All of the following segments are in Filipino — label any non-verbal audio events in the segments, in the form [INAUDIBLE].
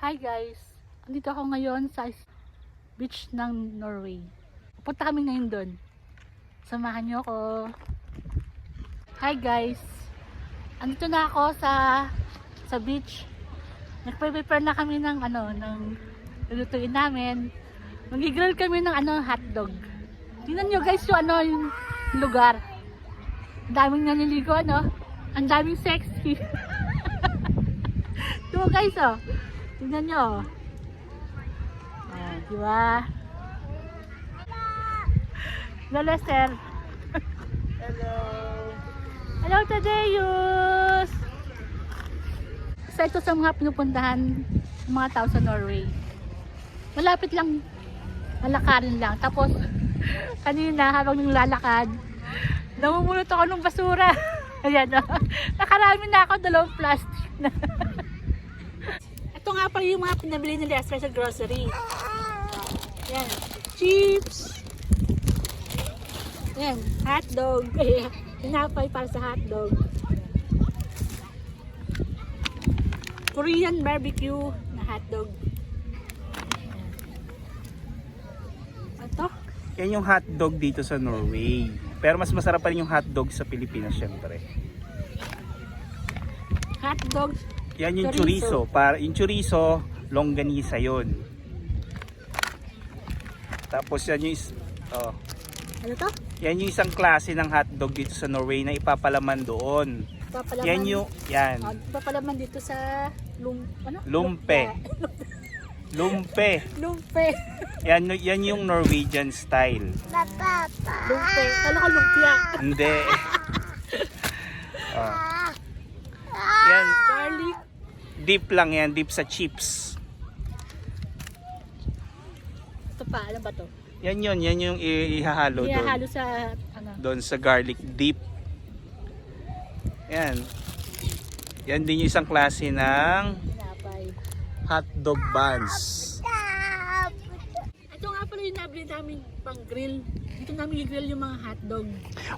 Hi guys! Andito ako ngayon sa beach ng Norway. Pupunta kami ngayon doon. Samahan niyo ako. Hi guys! Andito na ako sa sa beach. Nagpe-prepare na kami ng ano, ng lulutuin namin. Mag-grill kami ng ano, hotdog. Tingnan nyo guys yung ano, yung lugar. Ang daming naliligo, ano? Ang daming sexy. [LAUGHS] Ito guys, oh. Tingnan nyo. Oh, di ba? Hello, Lester. Hello! Hello, Tadeus! Isa ito sa mga pinupuntahan ng mga tao sa Norway. Malapit lang, lalakarin lang. Tapos, [LAUGHS] kanina habang nung lalakad, namumulot ako ng basura. [LAUGHS] Ayan, oh. nakarami na ako, dalawang plastic na. [LAUGHS] ito nga pala yung mga pinabili ni Lester sa grocery. Yan, chips. Yan, hotdog. [LAUGHS] Tinapay para sa hotdog. Korean barbecue na hotdog. Ito? Yan yung hotdog dito sa Norway. Pero mas masarap pa rin yung hotdog sa Pilipinas syempre. Hotdog. Yan yung Chorizo. chorizo. Para, yung chorizo, longganisa yon. Tapos yan yung, oh, Ano to? yan yung isang klase ng hotdog dito sa Norway na ipapalaman doon. Papalaman. Yan yung, yan, Oh, papalaman dito sa lum, ano? Lumpe. [LAUGHS] lumpe. Lumpe. Yan, yan yung Norwegian style. Lumpe. Kala ko lumpia. Hindi. [LAUGHS] oh. Yan, Garlic. Deep lang yan, deep sa chips. Ito pa, ano ba to? Yan yun, yan yung ihahalo doon. Ihahalo sa, ano? Doon sa garlic dip. Yan. Yan din yung isang klase ng hotdog buns. Ito nga pala yung nabili namin pang grill. Dito namin i-grill yung mga hotdog.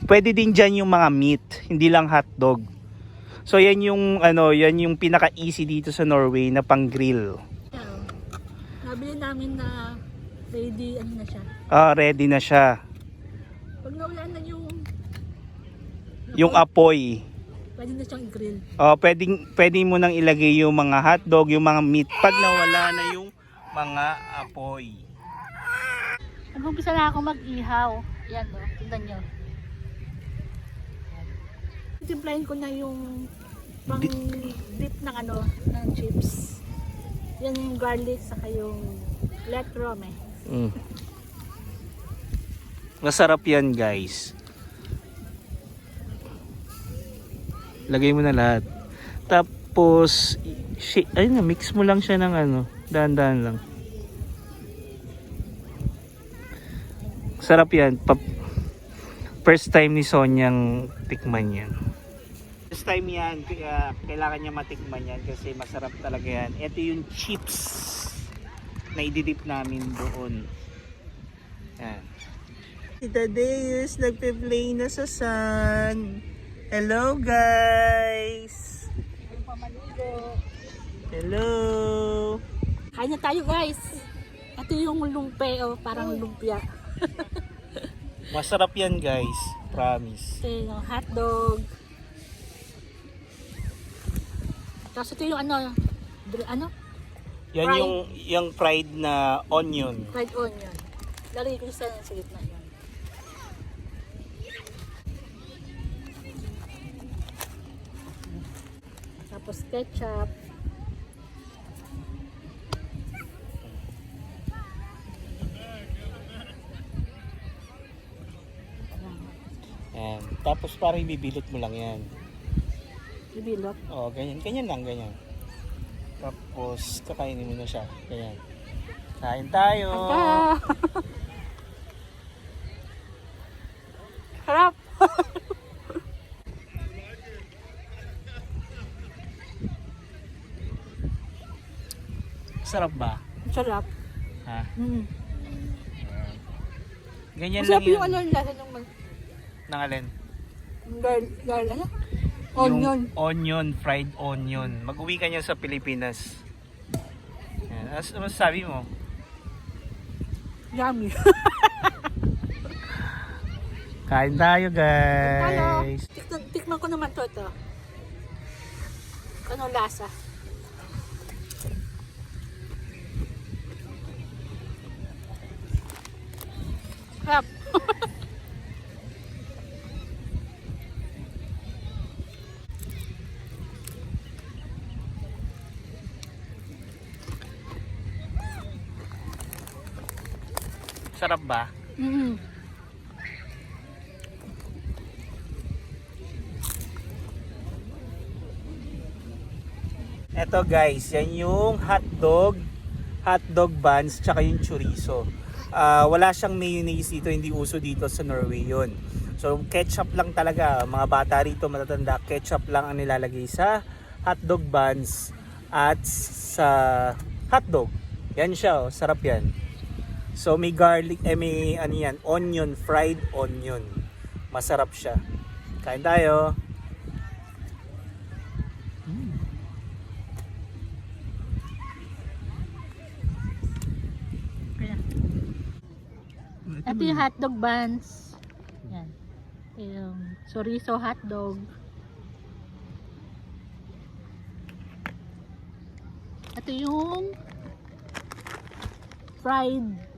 Pwede din dyan yung mga meat, hindi lang hotdog. So yan yung ano, yan yung pinaka easy dito sa Norway na pang grill. Yan, oh. Nabili namin na ready, ano na siya. Ah, ready na siya. Pag nawala na yung Yung apoy. pwede na siyang i-grill. Oh, pwedeng pwede mo nang ilagay yung mga hotdog, yung mga meat pag nawala na yung mga apoy. Nag-umpisa na ako mag-ihaw. Yan o, tignan nyo. Timplahin ko na yung pang dip ng ano, ng chips. Yan yung garlic saka yung letrome. Mm. Masarap yan guys. Lagay mo na lahat. Tapos, ayun na, mix mo lang siya ng ano, dahan-dahan lang. Sarap yan. Pa- first time ni Sonyang tikman yan. First time yan, kaya kailangan niya matikman yan kasi masarap talaga yan. Ito yung chips na ididip namin doon. Yan. Si Tadeus nagpe-play na sa sun. Hello guys! Hello! Kain na tayo guys. Ito yung lumpe o parang lumpia. [LAUGHS] Masarap yan guys. Promise. Ito yung hotdog. Tapos ito yung ano, dr- ano? Yan Fried. yung yung fried na onion. Fried onion. Lalagay ko sa, sa gitna yan. Tapos ketchup. Yan. Tapos parang ibibilot mo lang yan. Bibilot. Oh, ganyan. Ganyan lang, ganyan. Tapos kakainin mo na siya. Ganyan. Kain tayo. Ah! [LAUGHS] Harap! [LAUGHS] Sarap ba? Sarap. Ha? Mm. Ganyan Masarap lang yun. yung ano yung lasa ng mag- Ng alin? garl, garl, ano? Onion. Yung onion, fried onion. Mag-uwi ka niya sa Pilipinas. Ano masasabi mo? Yummy. [LAUGHS] Kain tayo guys. Tikman, tikman ko naman to ito. Anong lasa? Crap. [LAUGHS] Sarap ba? Mm. Eto guys, yan yung hotdog, hotdog buns, tsaka yung chorizo. Ah, wala siyang mayonnaise dito, hindi uso dito sa Norway yun. So ketchup lang talaga, mga bata rito matatanda, ketchup lang ang nilalagay sa hotdog buns at sa hotdog. Yan siya, oh, sarap yan. So may garlic, eh may ano yan, onion, fried onion. Masarap siya. Kain tayo. Ayan. Ito yung hotdog buns. Yan. Ito yung chorizo hotdog. Ito yung fried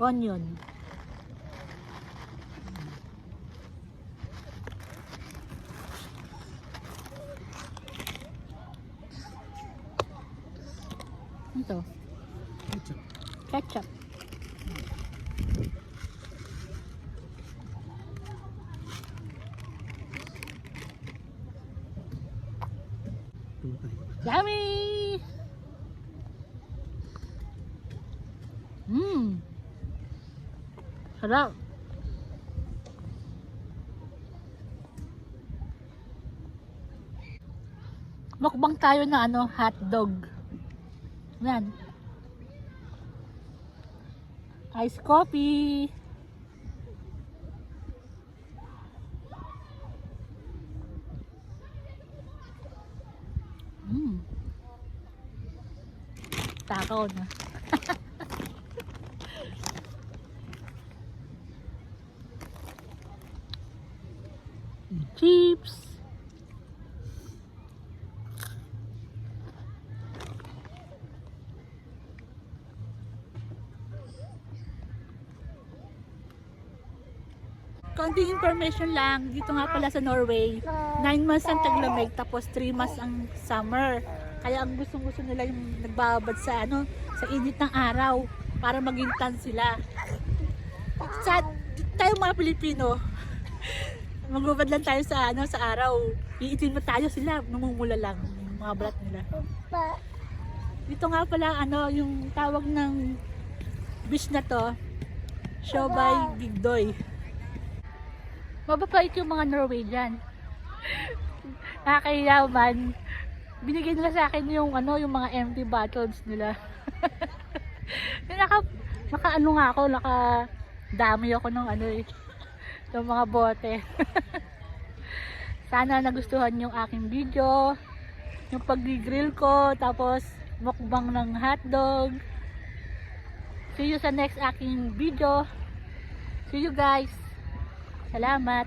onion. Ito. Ketchup. Yummy! Sarap. Mukbang tayo na ano, hotdog. Yan. Ice coffee. Mm. Takaw na. Chips. Konting information lang, dito nga pala sa Norway, 9 months ang taglamig tapos 3 months ang summer. Kaya ang gustong gusto nila yung nagbabad sa ano, sa init ng araw para maging tan sila. Sa tayo mga Pilipino, magbabad lang tayo sa ano sa araw. Iitin mo tayo sila, namumula lang yung mga balat nila. Dito nga pala ano yung tawag ng beach na to, Shobay Bigdoy. Mababait yung mga Norwegian. [LAUGHS] Nakakayaman. Binigay nila sa akin yung ano, yung mga empty bottles nila. [LAUGHS] Naka, naka ano nga ako, naka dami ako ng ano eh, ng mga bote. [LAUGHS] Sana nagustuhan yung aking video, yung pag-grill ko, tapos mukbang ng hotdog. See you sa next aking video. See you guys. Salamat.